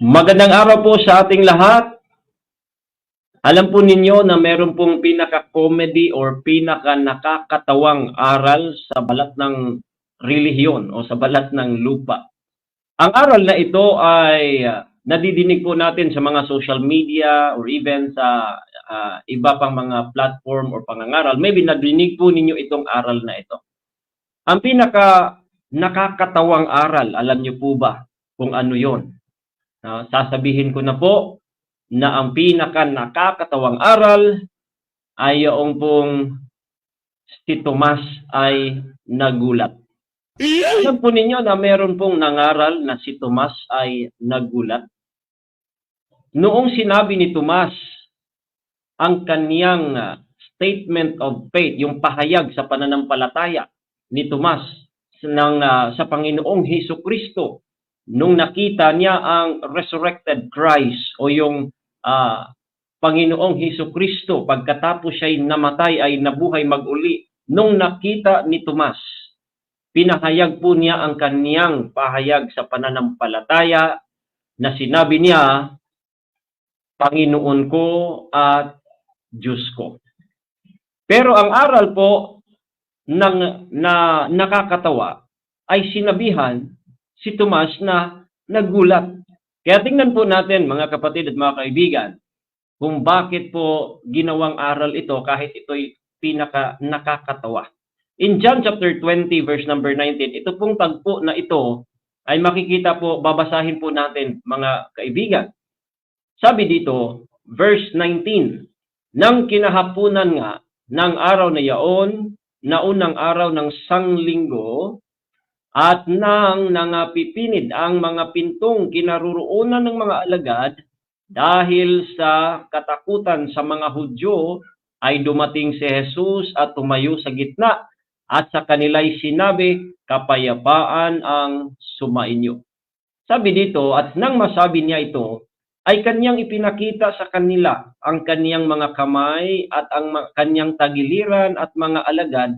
Magandang araw po sa ating lahat. Alam po ninyo na meron pong pinaka-comedy or pinaka-nakakatawang aral sa balat ng relihiyon o sa balat ng lupa. Ang aral na ito ay ah, nadidinig po natin sa mga social media or even sa ah, iba pang mga platform or pangangaral. Maybe nadinig po ninyo itong aral na ito. Ang pinaka nakakatawang aral, alam niyo po ba kung ano yon? Ah, sasabihin ko na po na ang pinaka nakakatawang aral ay yung pong si Tomas ay nagulat. Alam po ninyo na meron pong nangaral na si Tomas ay nagulat. Noong sinabi ni Tomas ang kaniyang statement of faith, yung pahayag sa pananampalataya ni Tomas ng, ah, sa Panginoong Heso Kristo, nung nakita niya ang resurrected Christ o yung ah, Panginoong Heso Kristo pagkatapos siya'y namatay ay nabuhay maguli nung nakita ni Tomas pinahayag po niya ang kaniyang pahayag sa pananampalataya na sinabi niya Panginoon ko at Diyos ko. Pero ang aral po ng na nakakatawa ay sinabihan si Tomas na nagulat. Kaya tingnan po natin mga kapatid at mga kaibigan kung bakit po ginawang aral ito kahit ito'y pinaka nakakatawa. In John chapter 20 verse number 19, ito pong tagpo na ito ay makikita po, babasahin po natin mga kaibigan. Sabi dito, verse 19, Nang kinahapunan nga ng araw na yaon, na unang araw ng sanglinggo, at nang nangapipinid ang mga pintong kinaruroonan ng mga alagad, dahil sa katakutan sa mga Hudyo, ay dumating si Jesus at tumayo sa gitna at sa kanila'y sinabi, kapayapaan ang sumainyo. Sabi dito, at nang masabi niya ito, ay kanyang ipinakita sa kanila ang kanyang mga kamay at ang kanyang tagiliran at mga alagad.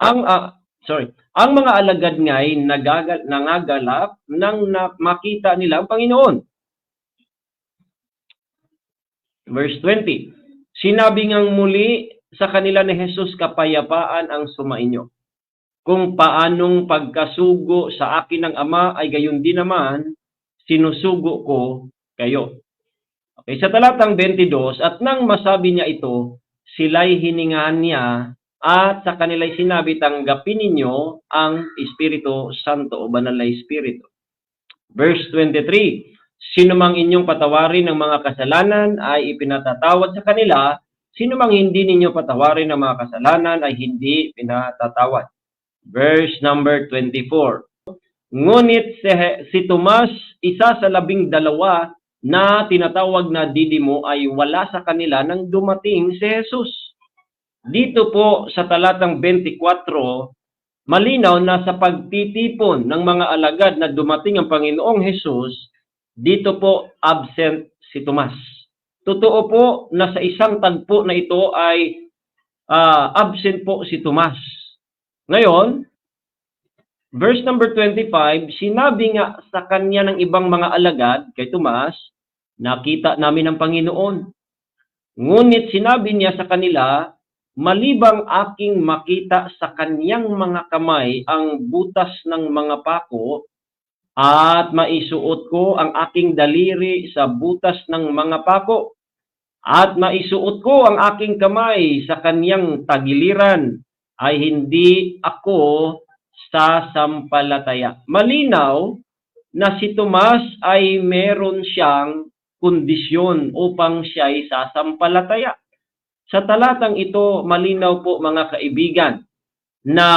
Ang ah, sorry, ang mga alagad nga ay nagagal, nangagalap nang na, makita nila ang Panginoon. Verse 20. Sinabi ngang muli sa kanila ni Jesus, kapayapaan ang sumainyo. Kung paanong pagkasugo sa akin ng Ama ay gayon din naman, sinusugo ko kayo. Okay, sa talatang 22, at nang masabi niya ito, sila'y hiningahan niya at sa kanila'y sinabi, tanggapin ninyo ang Espiritu Santo o Banal na Espiritu. Verse 23, Sino mang inyong patawarin ng mga kasalanan ay ipinatatawad sa kanila, sino mang hindi ninyo patawarin ng mga kasalanan ay hindi pinatatawad. Verse number 24. Ngunit si, si Tomas, isa sa labing dalawa na tinatawag na didimo ay wala sa kanila nang dumating si Jesus. Dito po sa talatang 24, malinaw na sa pagtitipon ng mga alagad na dumating ang Panginoong Jesus, dito po absent si Tomas. Totoo po na sa isang tagpo na ito ay ah, absent po si Tomas. Ngayon, verse number 25, sinabi nga sa kanya ng ibang mga alagad kay Tomas, nakita namin ang Panginoon. Ngunit sinabi niya sa kanila, malibang aking makita sa kanyang mga kamay ang butas ng mga pako at maisuot ko ang aking daliri sa butas ng mga pako at maisuot ko ang aking kamay sa kanyang tagiliran ay hindi ako sasampalataya. Malinaw na si Tomas ay meron siyang kondisyon upang siya ay sasampalataya. Sa talatang ito, malinaw po mga kaibigan na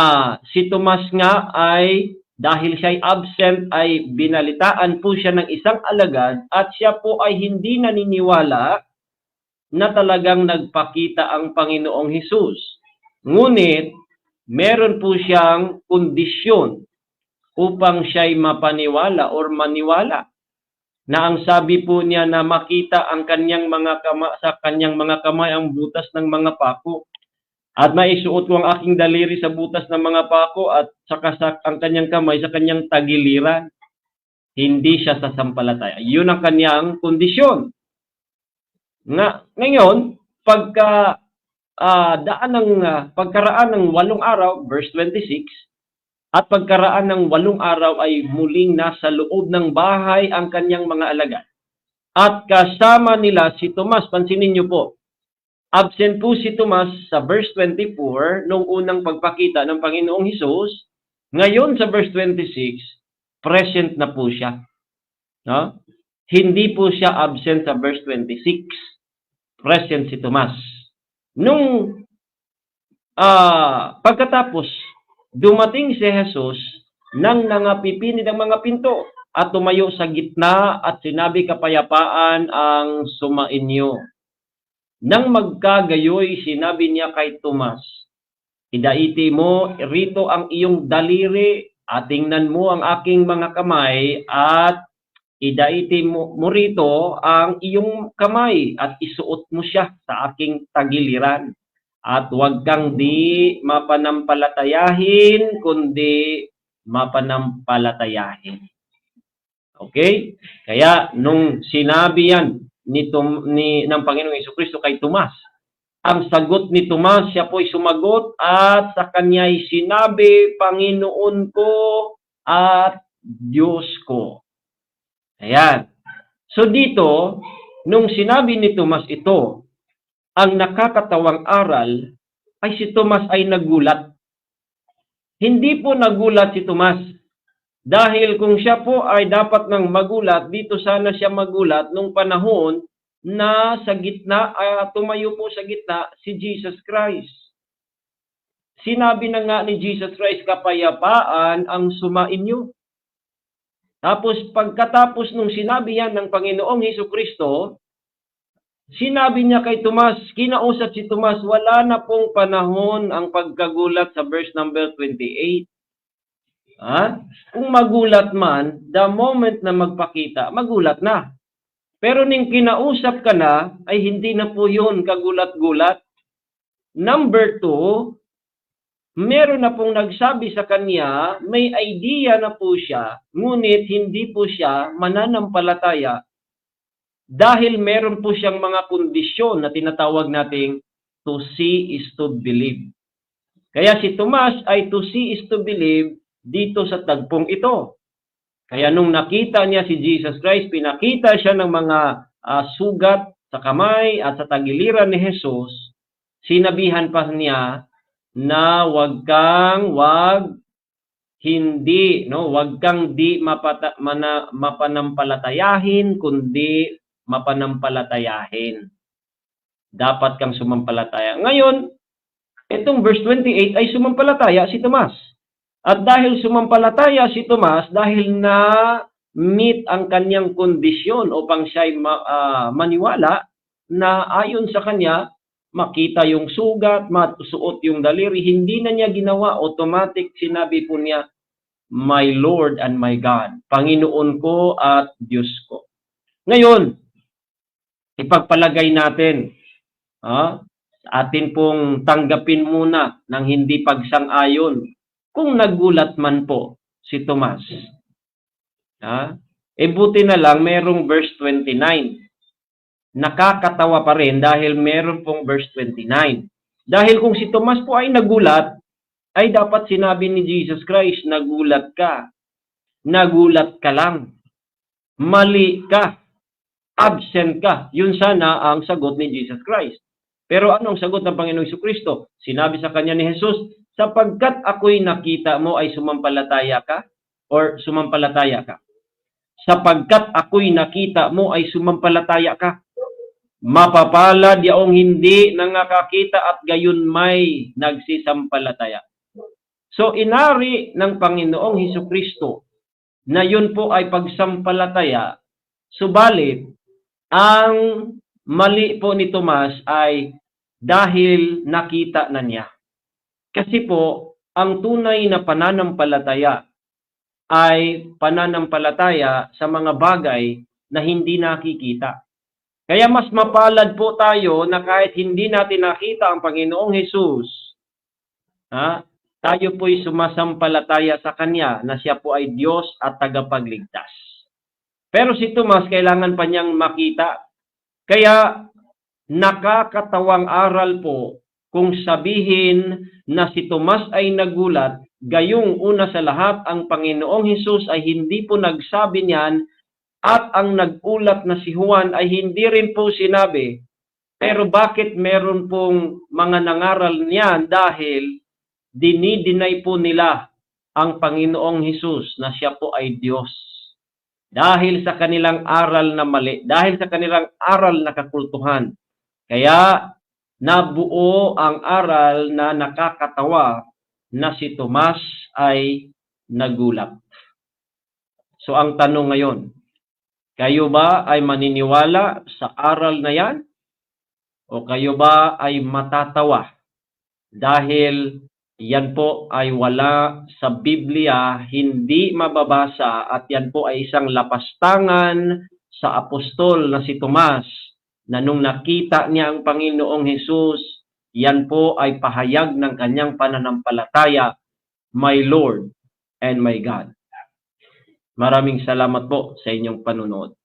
si Tomas nga ay dahil siya ay absent ay binalitaan po siya ng isang alagad at siya po ay hindi naniniwala na talagang nagpakita ang Panginoong Hesus. Ngunit, meron po siyang kondisyon upang siya'y mapaniwala or maniwala na ang sabi po niya na makita ang kanyang mga kama, sa kanyang mga kamay ang butas ng mga pako at maisuot ko ang aking daliri sa butas ng mga pako at saka sa ang kanyang kamay sa kanyang tagiliran. hindi siya sasampalataya. Yun ang kanyang kondisyon. Nga, ngayon, pagka ah, daan ng ah, pagkaraan ng walong araw, verse 26, at pagkaraan ng walong araw ay muling nasa loob ng bahay ang kanyang mga alagad. At kasama nila si Tomas, pansinin niyo po, absent po si Tomas sa verse 24 nung unang pagpakita ng Panginoong Hesus. Ngayon sa verse 26, present na po siya. No? Hindi po siya absent sa verse 26. Present si Tomas. Nung ah pagkatapos, dumating si Jesus nang nangapipinig ang mga pinto at tumayo sa gitna at sinabi kapayapaan ang sumainyo. Nang magkagayoy, sinabi niya kay Tomas, Idaiti mo rito ang iyong daliri at tingnan mo ang aking mga kamay at idaiti mo, mo rito ang iyong kamay at isuot mo siya sa aking tagiliran. At huwag kang di mapanampalatayahin, kundi mapanampalatayahin. Okay? Kaya nung sinabi yan ni, Tom, ni ng Panginoong Kristo kay Tomas, ang sagot ni Tomas, siya po'y sumagot at sa kanya'y sinabi, Panginoon ko at Diyos ko. Ayan. So dito, nung sinabi ni Tomas ito, ang nakakatawang aral ay si Tomas ay nagulat. Hindi po nagulat si Tomas. Dahil kung siya po ay dapat nang magulat, dito sana siya magulat nung panahon na sa gitna, ah, tumayo po sa gitna si Jesus Christ. Sinabi na nga ni Jesus Christ, kapayapaan ang sumainyo. Tapos pagkatapos nung sinabi yan ng Panginoong Heso Kristo, sinabi niya kay Tomas, kinausap si Tomas, wala na pong panahon ang pagkagulat sa verse number 28. Ha? Kung magulat man, the moment na magpakita, magulat na. Pero ning kinausap ka na, ay hindi na po yun kagulat-gulat. Number two, meron na pong nagsabi sa kanya, may idea na po siya, ngunit hindi po siya mananampalataya dahil meron po siyang mga kondisyon na tinatawag nating to see is to believe. Kaya si Tomas ay to see is to believe dito sa tagpong ito. Kaya nung nakita niya si Jesus Christ, pinakita siya ng mga ah, sugat sa kamay at sa tagiliran ni Jesus, sinabihan pa niya na wag kang wag hindi no wag kang di mapata, mana, mapanampalatayahin kundi mapanampalatayahin. Dapat kang sumampalataya. Ngayon itong verse 28 ay sumampalataya si Tomas. At dahil sumampalataya si Tomas dahil na meet ang kanyang kondisyon upang siya'y ma- ah, maniwala na ayon sa kanya makita yung sugat, masuot yung daliri, hindi na niya ginawa, automatic sinabi po niya, My Lord and my God, Panginoon ko at Diyos ko. Ngayon, ipagpalagay natin, ha, atin pong tanggapin muna ng hindi pagsang-ayon kung nagulat man po si Tomas. Ha? E buti na lang merong verse 29 nakakatawa pa rin dahil meron pong verse 29. Dahil kung si Tomas po ay nagulat, ay dapat sinabi ni Jesus Christ, nagulat ka. Nagulat ka lang. Mali ka. Absent ka. Yun sana ang sagot ni Jesus Christ. Pero anong sagot ng Panginoong Kristo? Sinabi sa kanya ni Jesus, sapagkat ako'y nakita mo ay sumampalataya ka or sumampalataya ka. Sapagkat ako'y nakita mo ay sumampalataya ka mapapalad yaong hindi nangakakita at gayon may nagsisampalataya. So inari ng Panginoong Hesus Kristo na yun po ay pagsampalataya, subalit ang mali po ni Tomas ay dahil nakita na niya. Kasi po, ang tunay na pananampalataya ay pananampalataya sa mga bagay na hindi nakikita. Kaya mas mapalad po tayo na kahit hindi natin nakita ang Panginoong Hesus, ha, tayo po'y sumasampalataya sa Kanya na siya po ay Diyos at tagapagligtas. Pero si Tomas, kailangan pa niyang makita. Kaya nakakatawang aral po kung sabihin na si Tomas ay nagulat, gayong una sa lahat ang Panginoong Hesus ay hindi po nagsabi niyan at ang nagulat na si Juan ay hindi rin po sinabi. Pero bakit meron pong mga nangaral niyan dahil dinidinay po nila ang Panginoong Hesus na siya po ay Diyos. Dahil sa kanilang aral na mali, dahil sa kanilang aral na kakultuhan. Kaya nabuo ang aral na nakakatawa na si Tomas ay nagulat. So ang tanong ngayon, kayo ba ay maniniwala sa aral na yan? O kayo ba ay matatawa? Dahil yan po ay wala sa Biblia, hindi mababasa at yan po ay isang lapastangan sa apostol na si Tomas na nung nakita niya ang Panginoong Hesus, yan po ay pahayag ng kanyang pananampalataya, My Lord and my God. Maraming salamat po sa inyong panunood.